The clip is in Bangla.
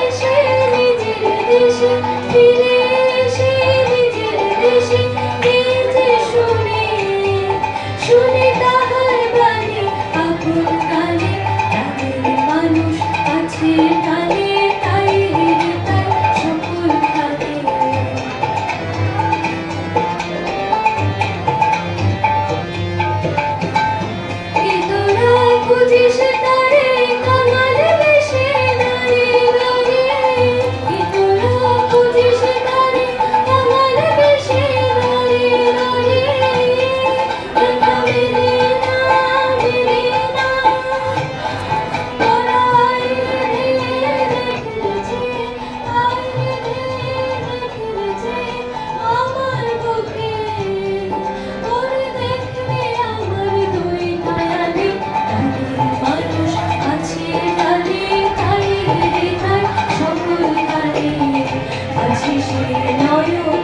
এসে নিজের দেশে ফিরে আছিস নয়